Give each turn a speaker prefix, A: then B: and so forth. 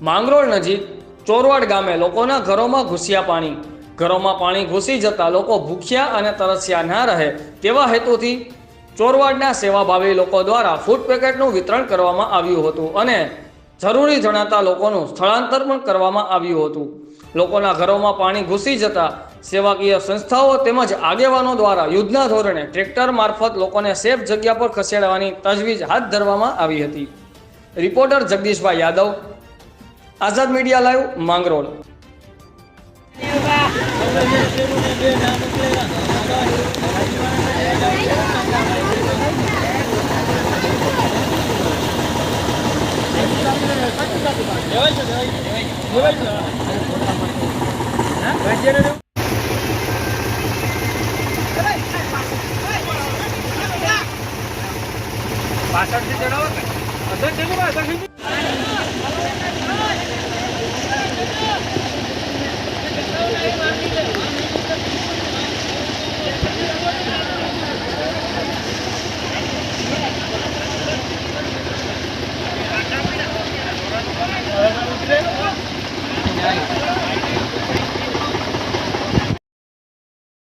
A: માંગરોળ નજીક ચોરવાડ ગામે લોકોના ઘરોમાં ઘૂસ્યા પાણી. ઘરોમાં પાણી ઘૂસી જતા લોકો ભૂખ્યા અને તરસ્યા ના રહે તેવા હેતુથી ચોરવાડના સેવાભાવી લોકો દ્વારા ફૂડ પેકેટનું વિતરણ કરવામાં આવ્યું હતું અને જરૂરી જણાતા લોકોનું સ્થળાંતર પણ કરવામાં આવ્યું હતું. લોકોના ઘરોમાં પાણી ઘૂસી જતા સેવાકીય સંસ્થાઓ તેમજ આગેવાનો દ્વારા યુદ્ધના ધોરણે ટ્રેક્ટર મારફત લોકોને સેફ જગ્યા પર ખસેડવાની તજવીજ હાથ ધરવામાં આવી હતી. Reporter Jagdishbhai Yadav Azad media live Mangrol
B: પાછળથી ચડાવો અંદર ભાઈ, અંદર. Thank you.